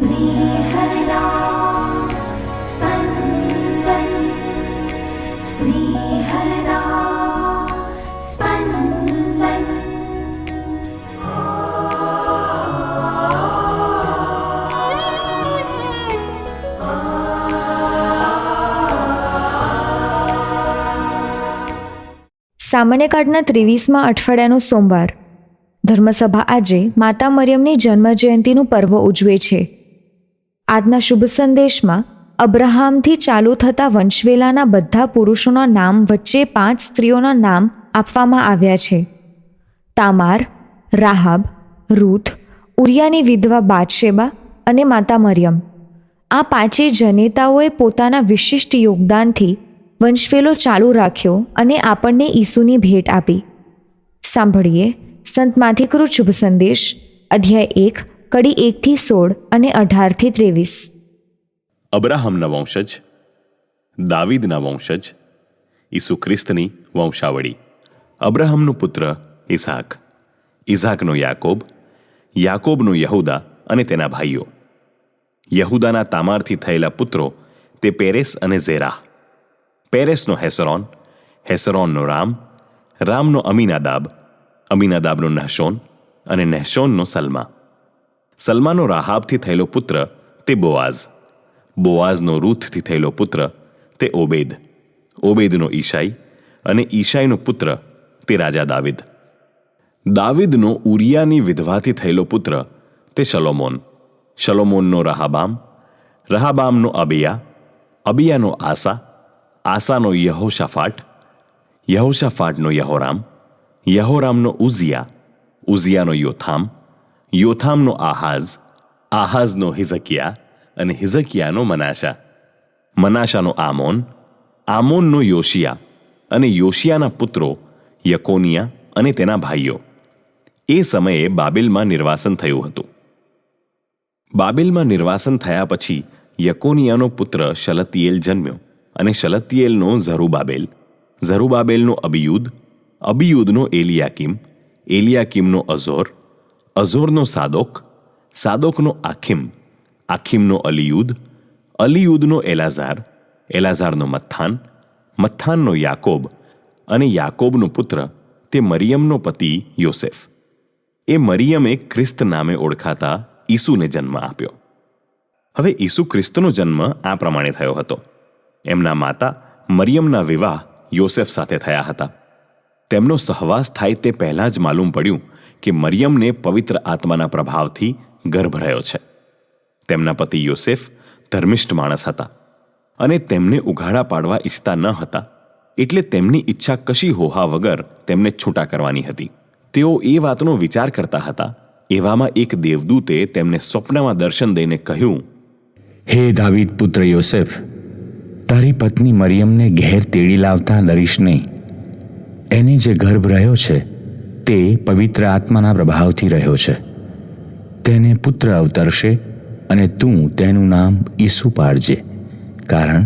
स्नेहदा स्पन्दन् स्नेहदा स्पन्दन् સામાન્ય કાર્ડના ત્રેવીસમાં અઠવાડિયાનો સોમવાર ધર્મસભા આજે માતા મરિયમની જન્મજયંતિનું પર્વ ઉજવે છે આજના શુભ સંદેશમાં, અબ્રાહામથી ચાલુ થતા વંશવેલાના બધા પુરુષોના નામ વચ્ચે પાંચ સ્ત્રીઓના નામ આપવામાં આવ્યા છે. તામાર, રાહાબ, રૂથ, ઉરિયાની વિધવા બાદશેબા અને માતા મરિયમ. આ પાંચેય જનેતાઓએ પોતાના વિશિષ્ટ યોગદાનથી વંશવેલો ચાલુ રાખ્યો અને આપણને ઈસુની ભેટ આપી. સાંભળીએ સંત માથિકૃત શુભ સંદેશ, અધ્યાય એક કડી એકથી સોળ અને અઢારથી ત્રેવીસ. અબ્રાહમના વંશજ, દાવીદના વંશજ, ઈસુ ખ્રિસ્તની વંશાવળી. અબ્રાહમનો પુત્ર ઇસાક ઇઝાકનો યાકોબ, યાકોબનો યહુદા અને તેના ભાઈઓ. યહુદાના તામારથી થયેલા પુત્રો તે પેરેસ અને ઝેરા. પેરેસનો હેસરોન, હેસરોનનો રામ, રામનો અમીનાદાબ, અમીનાદાબનો નહશોન અને નહશોનનો સલમા. સલમાનો રાહાબથી થયેલો પુત્ર તે બોઆઝ. બોઆઝનો રૂથથી થયેલો પુત્ર તે ઓબેદ. ઓબેદનો ઈશાઈ અને ઈશાઈનો પુત્ર તે રાજા દાવિદ. દાવિદનો ઉરિયાની વિધવાથી થયેલો પુત્ર તે શલોમોન. શલોમોનનો રહાબામ, રહાબામનો અબિયા, અબિયાનો આસા, આસાનો યહોશાફાટ, યહોશાફાટનો યહોરામ, યહોરામનો ઉઝિયા, ઉઝિયાનો યોથામ યોથામનો આહાઝ આહાઝનો હિઝકિયા અને હિઝકિયાનો મનાશા મનાશાનો આમોન આમોનનો યોશિયા અને યોશિયાના પુત્રો યકોનિયા અને તેના ભાઈઓ એ સમયે બાબેલમાં નિર્વાસન થયું હતું બાબેલમાં નિર્વાસન થયા પછી યકોનિયાનો પુત્ર શલતિયેલ જન્મ્યો અને શલતિયેલનો ઝરુબાબેલ ઝરુબાબેલનો અબિયુદ અબિયુદનો એલિયાકીમ એલિયાકીમનો અઝોર અઝોરનો સાદોક, સાદોકનો આખિમ, આખિમનો અલીયુદ, અલીયુદનો એલાઝાર, એલાઝારનો મથાન, મથાનનો યાકોબ અને યાકોબનો પુત્ર, તે મરિયમનો પતિ યોસેફ. એ મરિયમે ખ્રિસ્ત નામે ઓળખાતા ઈસુને જન્મ આપ્યો. હવે ઈસુ ખ્રિસ્તનો જન્મ આ પ્રમાણે થયો હતો. એમના માતા મરિયમના વિવાહ યોસેફ સાથે થયા હતા. તેમનો સહવાસ થાય તે પહેલાં જ માલુમ પડ્યું કે મરિયમને પવિત્ર આત્માના પ્રભાવથી ગર્ભ રહ્યો છે. તેમના પતિ યોસેફ ધર્મિષ્ઠ માણસ હતા અને તેમને ઉઘાડા પાડવા ઈચ્છતા ન હતા, એટલે તેમની ઈચ્છા કશી હોહા વગર તેમને છૂટા કરવાની હતી. તેઓ એ વાતનો વિચાર કરતા હતા, એવામાં એક દેવદૂતે તેમને સ્વપ્નમાં દર્શન દઈને કહ્યું, હે દાવીદ પુત્ર યોસેફ, તારી પત્ની મરિયમને ઘેર તેડી લાવતા ડરીશ નહીં એને જે ગર્ભ રહ્યો છે તે પવિત્ર આત્માના પ્રભાવથી રહ્યો છે. તેને પુત્ર અવતરશે અને તું તેનું નામ ઈસુ પાડજે કારણ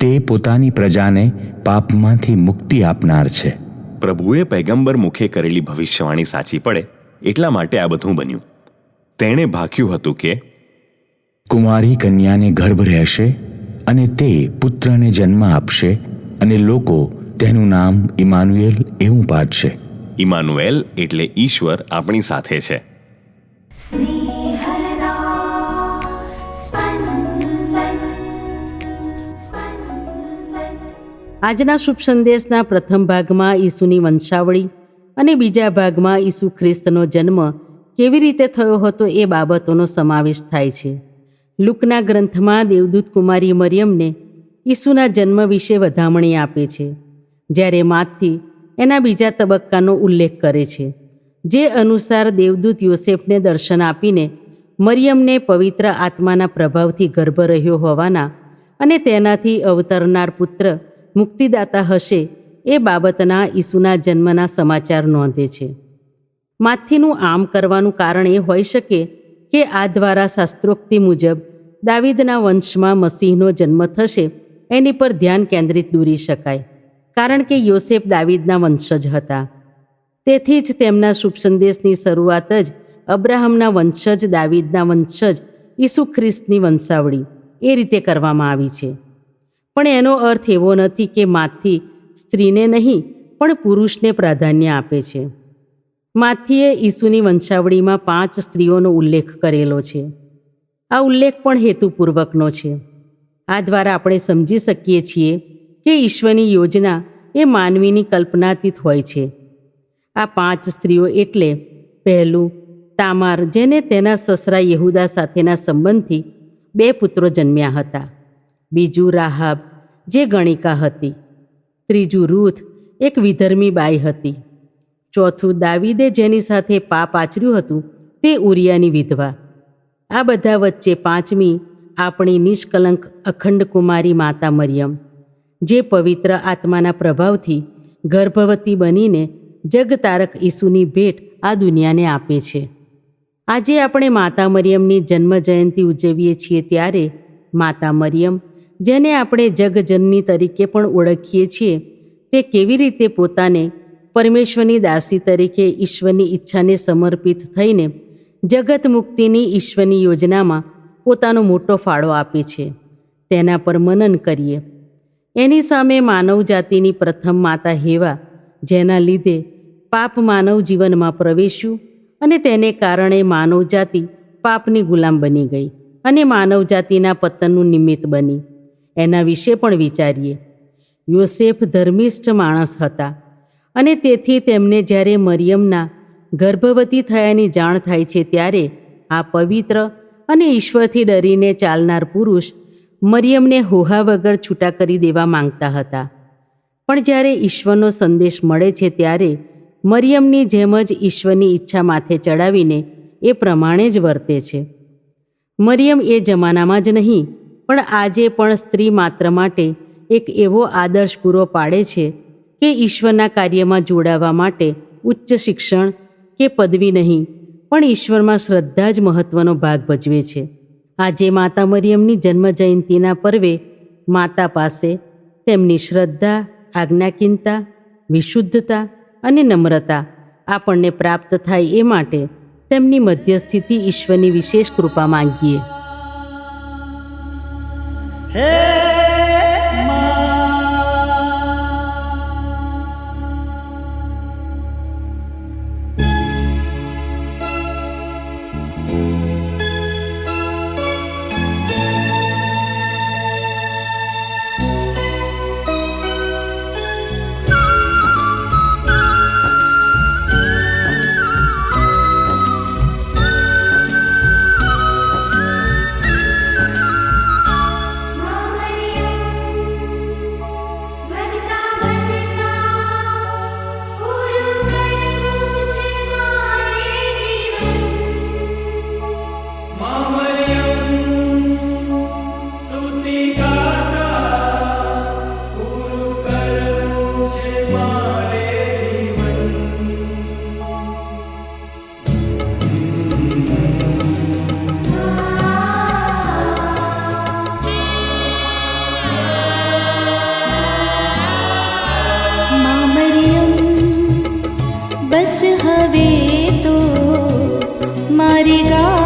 તે પોતાની પ્રજાને પાપમાંથી મુક્તિ આપનાર છે. પ્રભુએ પૈગંબર મુખે કરેલી ભવિષ્યવાણી સાચી પડે એટલા માટે આ બધું બન્યું. તેણે ભાખ્યું હતું કે કુંવારી કન્યાને ગર્ભ રહેશે અને તે પુત્રને જન્મ આપશે અને લોકો તેનું નામ ઇમાનુએલ એવું પાડશે. ઇમાનુએલ એટલે ઈશ્વર આપણી સાથે છે. આજના શુભ સંદેશના પ્રથમ ભાગમાં ઈસુની વંશાવળી અને બીજા ભાગમાં ઈસુ ખ્રિસ્તનો જન્મ કેવી રીતે થયો હતો એ બાબતોનો સમાવેશ થાય છે. લુકના ગ્રંથમાં દેવદૂત કુમારી મરિયમને ઈસુના જન્મ વિશે વધામણી આપે છે. જ્યારે માથી એના બીજા તબક્કાનો ઉલ્લેખ કરે છે, જે અનુસાર દેવદૂત યોસેફને દર્શન આપીને મરિયમને પવિત્ર આત્માના પ્રભાવથી ગર્ભ રહ્યો હોવાના અને તેનાથી અવતરનાર પુત્ર મુક્તિદાતા હશે એ બાબતના ઈસુના જન્મના સમાચાર નોંધે છે. માથીનું આમ કરવાનું કારણ એ હોઈ શકે કે આ દ્વારા શાસ્ત્રોક્તિ મુજબ દાવિદના વંશમાં મસીહનો જન્મ થશે એની પર ધ્યાન કેન્દ્રિત દોરી શકાય. કારણ કે યોસેફ દાવીદના વંશજ હતા. તેથી જ તેમના શુભ સંદેશની શરૂઆત જ અબ્રાહમના વંશજ, દાવીદના વંશજ, ઈસુ ખ્રિસ્તની વંશાવળી એ રીતે કરવામાં આવી છે. પણ એનો અર્થ એવો નથી કે માથી સ્ત્રીને નહીં, પણ પુરુષને પ્રાધાન્ય આપે છે. માથીએ ઈસુની વંશાવળીમાં પાંચ સ્ત્રીઓનો ઉલ્લેખ કરેલો છે. આ ઉલ્લેખ પણ હેતુપૂર્વકનો છે. આ દ્વારા આપણે સમજી શકીએ છીએ કે ઈશ્વરની યોજના એ માનવીની કલ્પનાતીત હોય છે. આ પાંચ સ્ત્રીઓ એટલે પહેલું, તામાર જેને તેના સસરા યહુદા સાથેના સંબંધથી બે પુત્રો જન્મ્યા હતા. બીજું રાહાબ, જે ગણિકા હતી. ત્રીજું રૂથ, એક વિધર્મી બાઈ હતી. ચોથું દાવીદે જેની સાથે પાપ આચર્યું હતું તે ઉરિયાની વિધવા. આ બધા વચ્ચે પાંચમી આપણી નિષ્કલંક અખંડ કુમારી માતા મરિયમ. જે પવિત્ર આત્માના પ્રભાવથી ગર્ભવતી બનીને જગતારક ઈસુની ભેટ આ દુનિયાને આપે છે. આજે આપણે માતા મરિયમની જન્મ જયંતિ ઉજવીએ છીએ ત્યારે માતા મરિયમ, જેને આપણે જગજનની તરીકે પણ ઓળખીએ છીએ, તે કેવી રીતે પોતાને પરમેશ્વરની દાસી તરીકે ઈશ્વરની ઈચ્છાને સમર્પિત થઈને જગત મુક્તિની ઈશ્વરની યોજનામાં પોતાનો મોટો ફાળો આપે છે. તેના પર મનન કરીએ. એની સામે માનવજાતિની પ્રથમ માતા હેવા, જેના લીધે પાપ માનવ જીવનમાં પ્રવેશ્યું અને તેને કારણે માનવજાતિ પાપની ગુલામ બની ગઈ અને માનવજાતિના પતનનું નિમિત્ત બની. એના વિશે પણ વિચારીએ. યોસેફ ધર્મિષ્ઠ માણસ હતા અને તેથી તેમને જ્યારે મરિયમના ગર્ભવતી થયાની જાણ થાય છે ત્યારે આ પવિત્ર અને ઈશ્વરથી ડરીને ચાલનાર પુરુષ મરિયમને હોહા વગર છૂટા કરી દેવા માંગતા હતા. પણ જ્યારે ઈશ્વરનો સંદેશ મળે છે ત્યારે મરિયમની જેમ જ ઈશ્વરની ઈચ્છા માથે ચડાવીને એ પ્રમાણે જ વર્તે છે. મરિયમ એ જમાનામાં જ નહીં, પણ આજે પણ સ્ત્રી માત્ર માટે એક એવો આદર્શ પૂરો પાડે છે કે ઈશ્વરના કાર્યમાં જોડાવા માટે ઉચ્ચ શિક્ષણ કે પદવી નહીં, પણ ઈશ્વરમાં શ્રદ્ધા જ મહત્વનો ભાગ ભજવે છે. આજે માતા મરિયમની જન્મ જયંતિના પર્વે માતા પાસે તેમની શ્રદ્ધા આજ્ઞાકીનતા વિશુદ્ધતા અને નમ્રતા આપણને પ્રાપ્ત થાય એ માટે તેમની મધ્યસ્થિતિ ઈશ્વરની વિશેષ કૃપા માંગીએ. મામરી બસ હવે તો મારી ગા